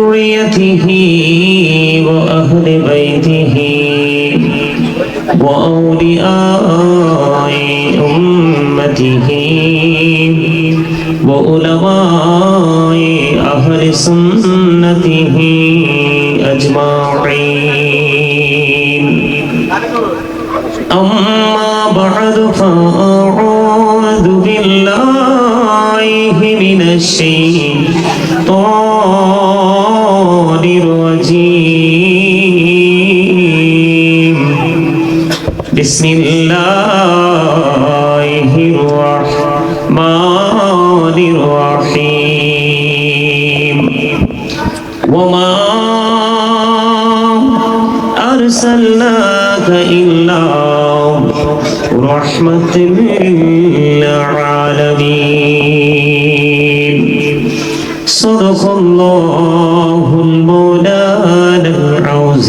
ذريته وأهل بيته وأولياء أمته وعلماء أهل سنته أجمعين أما بعد فأعوذ بالله من الشيطان জীব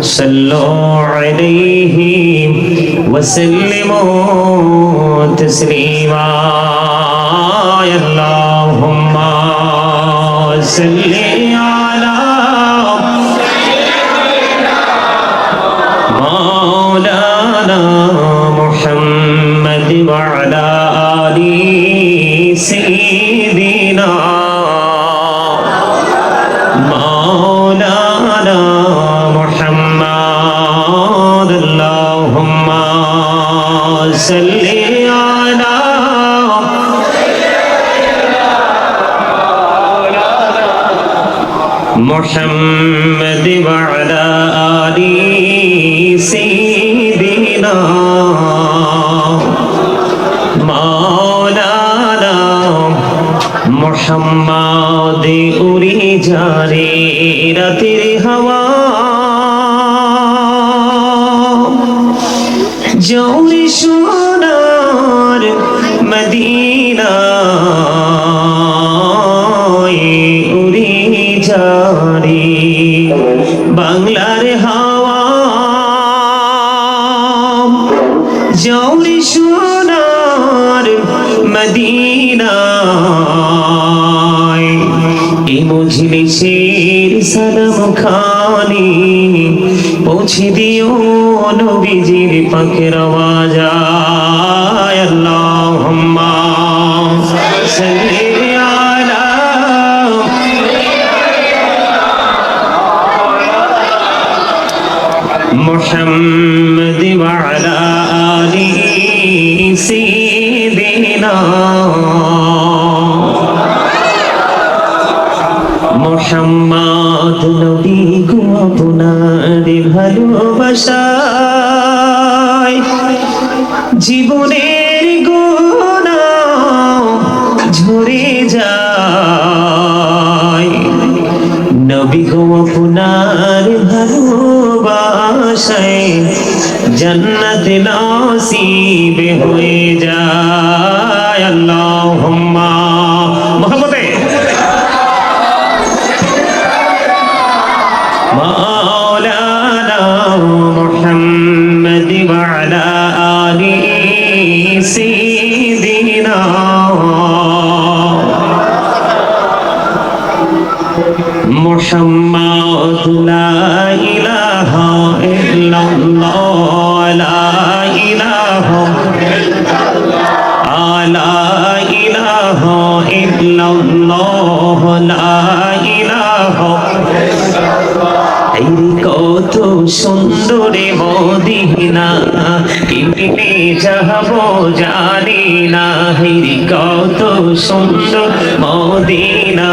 صلوا عليه وسلموا تسليما. اللهم صل على مولانا محمد وعلى آل سيدنا اللهم صل على محمد وعلى آل سيدنا مولانا محمد উড়ি যারে রাতের হাওয়া জৌরি সোনার মদিনা উড়ি যারে বাংলার হাওয়া। জৌরি সোনার মদিনা এই মজলিসের সালাম খানি পৌঁছে দিও। নবীজির পাখের আওয়াজ আল্লাহুম্মা সাল্লি আলা محمد ঝরে যায়। নবী গো আপনার ভালোবাসায় জন্নত নসিবে হয়ে মোহাম্মদ লা ইলাহা ইল্লাল্লাহ, লা ইলাহা ইল্লাল্লাহ আলা ইলাহা ইল্লাল্লাহ, লা ইলাহা ইল্লাল্লাহ। কত সুন্দরে মদিনা কিনলে যাব জানি না। হেরি কত সুন্দর মদিনা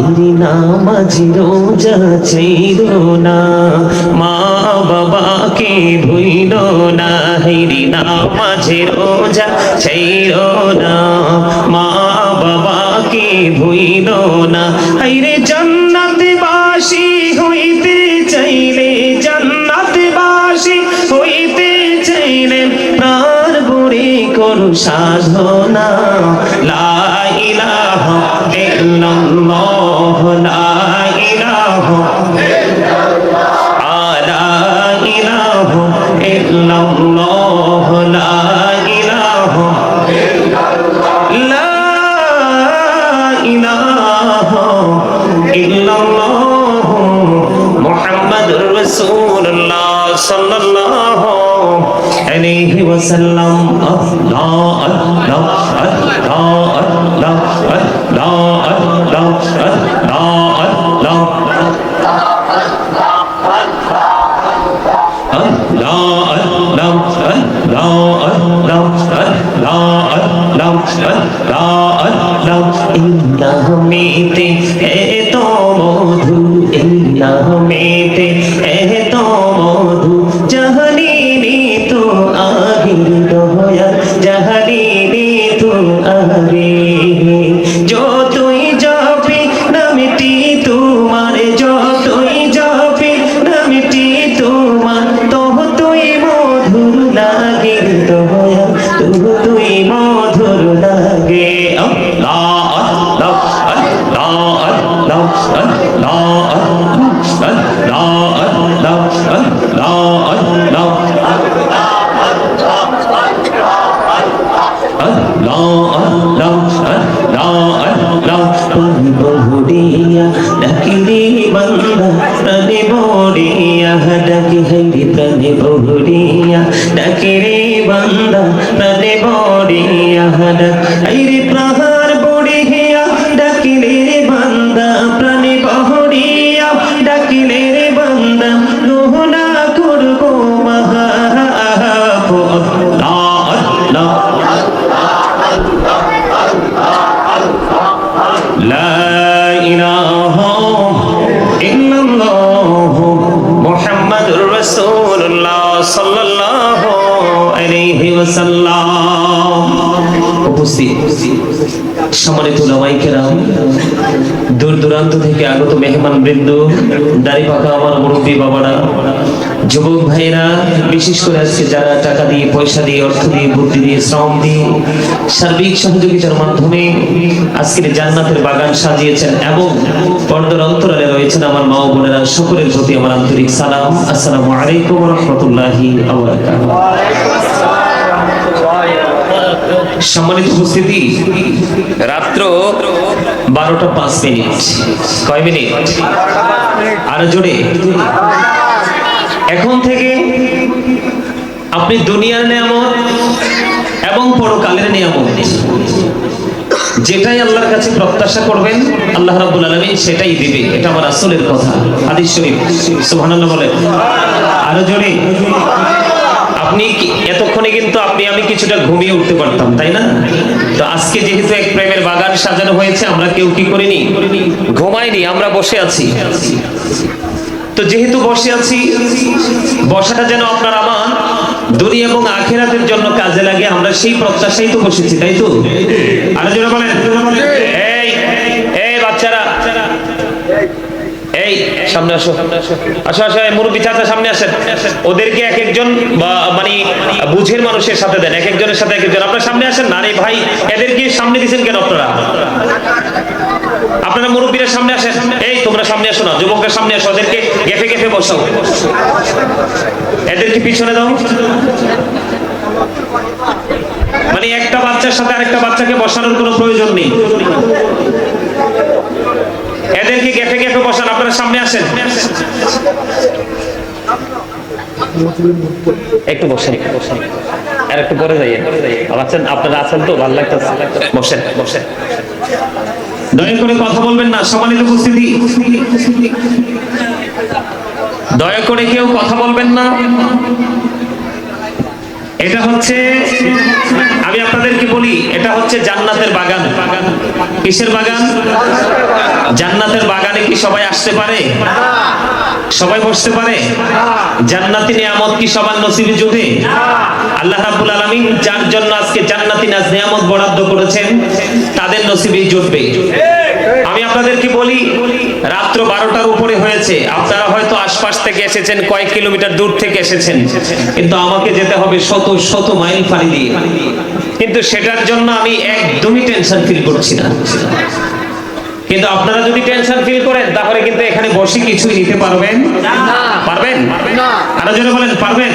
আইরে নামাজি রোজা ছিল না। মা বাবাকে ভুইল না হাইরে নামাজি রোজা ছিল না। মা বাবাকে ভুইল না হাইরে জান্নাত বাসি হইতে চাইলে জান্নাত বাসি হইতে চাইলে প্রাণ বুড়ি করু সাধনা। লা ইলাহা ইল্লাল্লাহ। وسلم الله الله الله الله الله الله বহুরিয়া ডাকে রে বান্দা তাতে বরিয়া ডাক আইরে প্রাহ দূর থেকে যুবক যারা টাকা দিয়ে, পয়সা দিয়ে, অর্থ দিয়ে, বুদ্ধি দিয়ে, শ্রম দিয়ে, সার্বিক মাধ্যমে আজকের জান্নাতের বাগান সাজিয়েছেন এবং পর্দার অন্তরালে রয়েছেন আমার মা বোনেরা, সকলের প্রতি আমার আন্তরিক সালাম। আসসালামু আলাইকুম রহমতুল্লাহি সম্মানিত উপস্থিতি, রাত্র বারোটা পাঁচ মিনিট। কয় মিনিট? আরও জোরে। এখন থেকে আপনি দুনিয়ার নিয়ামত এবং পরকালের নিয়ামত যেটাই আল্লাহর কাছে প্রত্যাশা করবেন, আল্লাহ রাব্বুল আলামিন সেটাই দিবে। এটা আমার আসলের কথা, হাদিস শরীফ। সুবহানাল্লাহ বলেন। আরও জোরে। আপনি এতক্ষণে কিন্তু আপনি, আমি কিছুটা ঘুমিয়ে উঠতে পারতাম, তাই না? তো আজকে যেহেতু এক প্রেমের বাগান সাজানো হয়েছে, আমরা কেউ কি করিনি? ঘুমাইনি, আমরা বসে আছি। তো যেহেতু বসে আছি, বসাটা যেন আপনার আমার দুনিয়া এবং আখেরাতের জন্য কাজে লাগে, আমরা সেই প্রত্যাশাই তো বসেছি, তাই তো? আরও জোরে বলেন এই এই বাচ্চারা এই সামনে আসো। আসো আসো মুরব্বী চাচা সামনে আসেন। ওদেরকে এক একজন মানে বুঝের মানুষের সাথে দেন, এক একজনের সাথে এক একজন। আপনার সামনে আসেন না? রে ভাই, এদেরকে সামনে দিছেন কেন আপনারা? আপনারা মুরব্বীরা সামনে আসেন। এই, তোমরা সামনে আসো না, যুবকরা সামনে আসো, ওদেরকে গেফে গেফে বসাও। এদেরকে পিছনে দাও। মানে একটা বাচ্চার সাথে আরেকটা বাচ্চাকে বসানোর কোনো প্রয়োজন নেই। এদেরকে গেফে গেফে বসান? আপনারা সামনে আসেন। একটু বসেন। একটু বসেন আর একটু পরে যাইয়ে আছেন? আপনারা আছেন তো? ভালো লাগতেছে। বসেন বসেন। দয়া করে কথা বলবেন না সম্মানিত উপস্থিতি। দয়া করে কেউ কথা বলবেন না। এটা হচ্ছে, আমি আপনাদেরকে বলি, এটা হচ্ছে জান্নাতের বাগান। কিসের বাগান? জান্নাতের বাগানে কি সবাই আসতে পারে? সবাই বসতে পারে? জান্নাতি নিয়ামত কি সবার নসিবে জুটে? আল্লাহ রাব্বুল আলামিন যার জন্য আজকে জান্নাতি নাজ নিয়ামত বরাদ্দ করেছেন, তাদের নসিবেই জুটবে। আপনাদেরকে বলি রাত্র বারোটার উপরে হয়েছে। আপনারা হয়তো আশপাশ থেকে এসেছেন কয়েক কিলোমিটার দূর থেকে এসেছেন। কিন্তু আমাকে যেতে হবে শত শত মাইল পাড়ি দিয়ে। কিন্তু সেটার জন্য আমি একদমই টেনশন ফিল করছি না। কিন্তু আপনারা যদি টেনশন ফিল করেন তাহলে কিন্তু এখানে বসে কিছুই নিতে পারবেন। পারবেন? আরও জোরে বলেন পারবেন?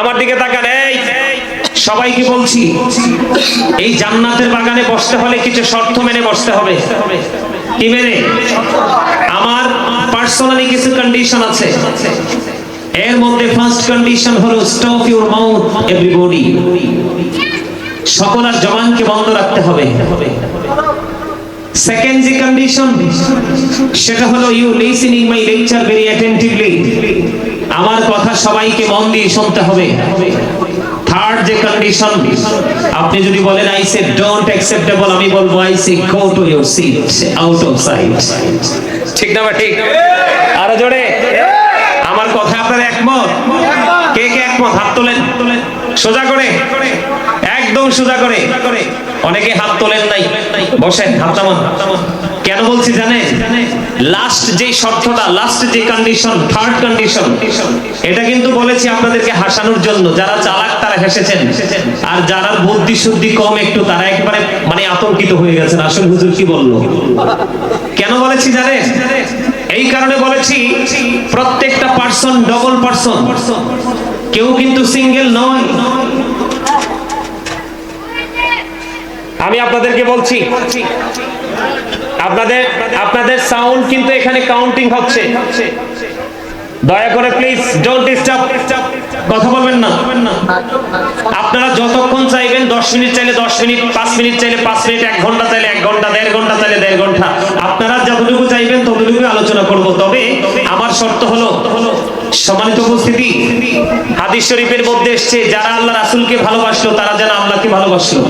আমার দিকে তাকান এই। সবাইকে বলছি, এই জান্নাতের বাগানে বসতে হলে কিছু শর্ত মেনে বসতে হবে। কি মেনে? আমার পার্সোনালি কিছু কন্ডিশন আছে। এর মধ্যে ফার্স্ট কন্ডিশন হলো স্টপ ইউর মাউথ এভরিবডি সকল আর জবানকে বন্ধ রাখতে হবে। সেকেন্ড যে কন্ডিশন সেটা হলো you listening my lecture very attentively আমার কথা সবাইকে মন দিয়ে শুনতে হবে। যে কন্ডিশন আপনি যদি বলেন আই সে ডোন্ট অ্যাকসেপ্টেবল আমি বলব I say go to your seat out of sight ঠিক না বা ঠিক? আরও জোরে? আমার কথা আপনার একমত? কে কে একমত? হাত তোলেন। সোজা করে। একদম সোজা করে। অনেকে হাত তোলেন নাই। বসেন, হাত নামান। কেন বলছি জানেন? লাস্ট যে শর্তটা লাস্ট যে কন্ডিশন থার্ড কন্ডিশন এটা কিন্তু বলেছি আপনাদেরকে হাসানোর জন্য। যারা চালাক, তারা হেসেছেন। আর যারা বুদ্ধি শুদ্ধি কম একটু, তারা একবারে মানে আতঙ্কিত হয়ে গেছেন। আসল হুজুর কি বলল? কেন বলেছি জানেন? এই কারণে বলেছি, প্রত্যেকটা পার্সন ডবল পার্সন কেউ কিন্তু সিঙ্গেল নয়। আমি আপনাদেরকে বলছি আপনাদের আপনাদের সাউন্ড কিন্তু এখানে কাউন্টিং হচ্ছে। দয়া করে প্লিজ ডোন্ট ডিস্টার্ব কথা বলবেন না। আপনারা যতক্ষণ চাইবেন, দশ মিনিট চাইলে দশ মিনিট, পাঁচ মিনিট চাইলে পাঁচ মিনিট, এক ঘণ্টা চাইলে এক ঘণ্টা, দেড় ঘণ্টা চাইলে দেড় ঘণ্টা। আপনারা যতটুকু চাইবেন ততটুকু আলোচনা করব। তবে আমার শর্ত হলো, সম্মানিত উপস্থিতি, হাদিস শরীফের মধ্যে এসছে, যারা আল্লাহ রাসূলকে ভালোবাসলো, তারা যেন আল্লাহকে ভালোবাসলো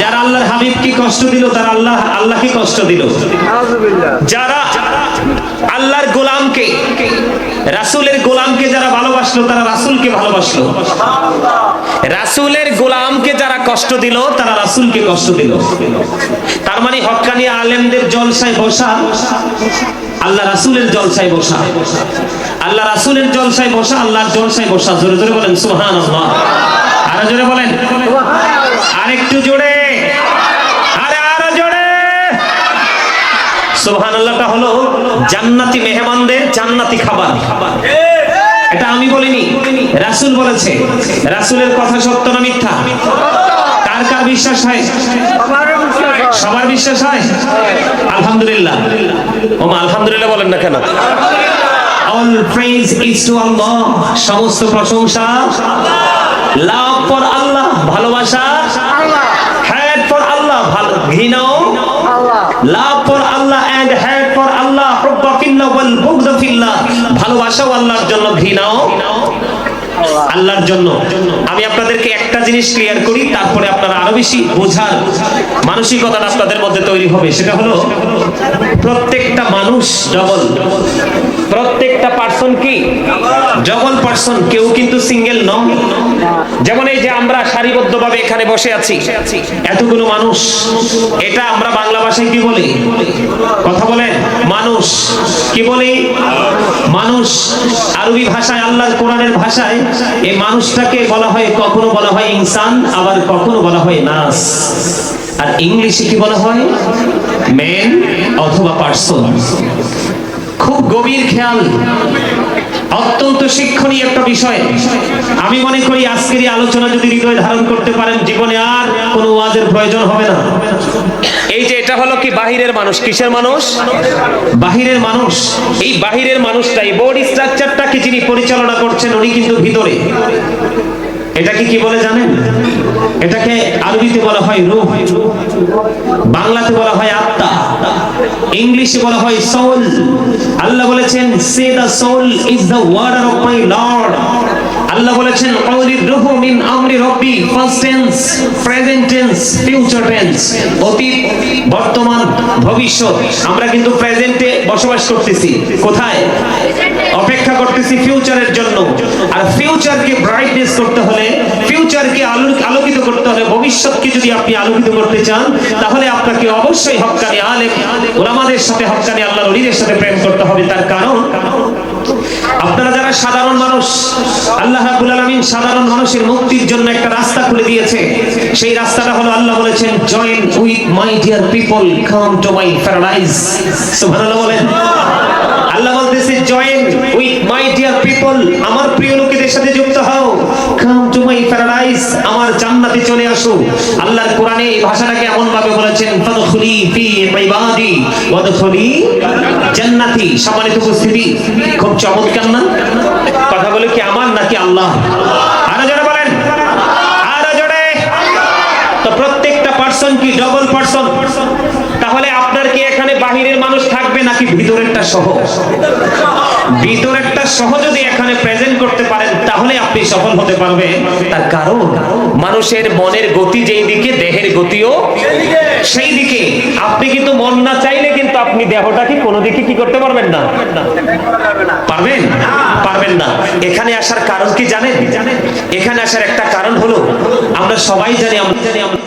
যারা আল্লাহর হাবিবকে কষ্ট দিল তারা আল্লাহ আল্লাহকে কষ্ট দিল। যারা আল্লাহর গোলামকে রাসূলের গোলামকে যারা ভালোবাসলো তারা রাসূলকে ভালোবাসলো। রাসূলের গোলামকে যারা কষ্ট দিল তারা রাসূলকে কষ্ট দিল। তার মানে হক্কানি আলেমদের জলসায় বসা আল্লাহ রাসূলের জলসায় বসা। আল্লাহ রাসূলের জলসায় বসা আল্লাহর জলসায় বসা। জোরে জোরে বলেন সুবহানাল্লাহ। আরও জোরে বলেন। আরেকটু জোরে আরে আরও জোরে সুবহানাল্লাহটা হলো জান্নাতি মেহমানদের জান্নাতি খাবার। এটা আমি বলিনি রাসূল বলেছে রাসূলের কথা সত্য না মিথ্যা? কার কার বিশ্বাস হয়? সবার বিশ্বাস হয়? আলহামদুলিল্লাহ। ওমা আলহামদুলিল্লাহ বলেন না কেন? All praise is to Allah সমস্ত প্রশংসা। লাভ ফর আল্লাহ ভালোবাসা। হ্যাড ফর আল্লাহ ভালো ঘৃণাও। Love for Allah and hate for Allah হুব্বা ফিল্লাহ ভালোবাসাও আল্লাহর জন্য, ঘৃণাও আল্লাহর জন্য। আমি আপনাদেরকে একটা জিনিস ক্লিয়ার করি, তারপরে আপনারা আরও বেশি বোঝার মানসিকতাটা আপনাদের মধ্যে তৈরি হবে। সেটা হলো, প্রত্যেকটা মানুষ ডবল প্রত্যেকটা পার্সন কি? ডবল পার্সন কেউ কিন্তু সিঙ্গেল নয়। যেমন এই যে আমরা সারিবদ্ধভাবে এখানে বসে আছি, এতগুলো মানুষ, এটা আমরা বাংলা ভাষায় কি বলি? কথা বলেন, মানুষ। কি বলি? মানুষ। আরবি ভাষায় আল্লাহর কোরআনের ভাষায় এই মানুষটাকে বলা হয়, কখনো বলা হয় ইনসান, আবার কখনো বলা হয় নাস। আর ইংলিশে কি বলা হয়? মেন অথবা পার্সন। খুব গভীর খেয়াল অত্যন্ত শিক্ষণীয় একটা বিষয়। আমি মনে করি আজকের এই আলোচনা যদি হৃদয় ধারণ করতে পারেন জীবনে আর কোনো ওয়াজের প্রয়োজন হবে না। এই যে এটা হলো কি বাহিরের মানুষ? কিসের মানুষ? বাহিরের মানুষ। এই বাহিরের মানুষটাই। বডি স্ট্রাকচারটাকে যিনি পরিচালনা করছেন উনি কিন্তু ভিতরে। এটাকে কি বলে জানেন? এটাকে আরবিতে বলা হয় রূহ। বাংলাতে বলা হয় আত্মা। ইংলিশে বলা হয় সোল আল্লাহ বলেছেন say the soul is the order of my lord Allah বলেছেন কওলি রুহু মিন আমরি রব্বি first tense present tense future tense অতীত, বর্তমান, ভবিষ্যৎ। আমরা কিন্তু প্রেজেন্টে বসবাস করতেছি। কোথায়? অপেক্ষা করতেছি ফিউচারের জন্য। আর ফিউচারকে ব্রাইটনেস করতে হলে ফিউচারকে আলো- আলোকিত করতে হলে, ভবিষ্যৎকে যদি আপনি আলোকিত করতে চান, তাহলে আপনাকে অবশ্যই হক্কানি আলেম, ওলামাদের সাথে হক্কানি আল্লাহ নবীদের সাথে প্রেম করতে হবে। তার কারণ আপনারা যারা সাধারণ মানুষ, আল্লাহ রাব্বুল আলামিন সাধারণ মানুষের মুক্তির জন্য একটা রাস্তা খুলে দিয়েছে। সেই রাস্তাটা হলো আল্লাহ বলেছেন join with my dear people come to my paradise সুবহানাল্লাহ বলেন। আল্লাহ বলতেছে join with my dear people আমার প্রিয় লোকেদের সাথে যুক্ত হও। কাম টু মাই চলে আসো আল্লাহর কোরআনে এই ভাষাটাকে এমন ভাবে বলেছেন, ফাদখুলি ফি ইবাদি, ওয়াদখুলি জান্নাতি। সম্মানিত উপস্থিতি, খুব চমৎকার না? কথা বলে কি আমার নাকি আল্লাহ? আরও জোরে বলেন। আরও জোরে। তো প্রত্যেকটা পার্সন কি ডবল পার্সন তাহলে আপনার কি এখানে বাহিরের মানুষ থাকবে নাকি ভিতরেরটা সহ? ভিতরেরটা সহ যদি এখানে প্রেজেন্ট করতে পারেন, তাহলে আপনি সফল হতে পারবেন তার কারণ, মানুষের মনের গতি যেই দিকে, দেহের গতিও সেই দিকে। আপনি কিন্তু মন না চাইলে কিন্তু আপনি দেহটাকে কোনো দিকে কি করতে পারবেন না। পারবেন? পারবেন না। এখানে আসার কারণ কি জানেন? এখানে আসার একটা কারণ হলো, আমরা সবাই জানি, আমরা জানি, আমরা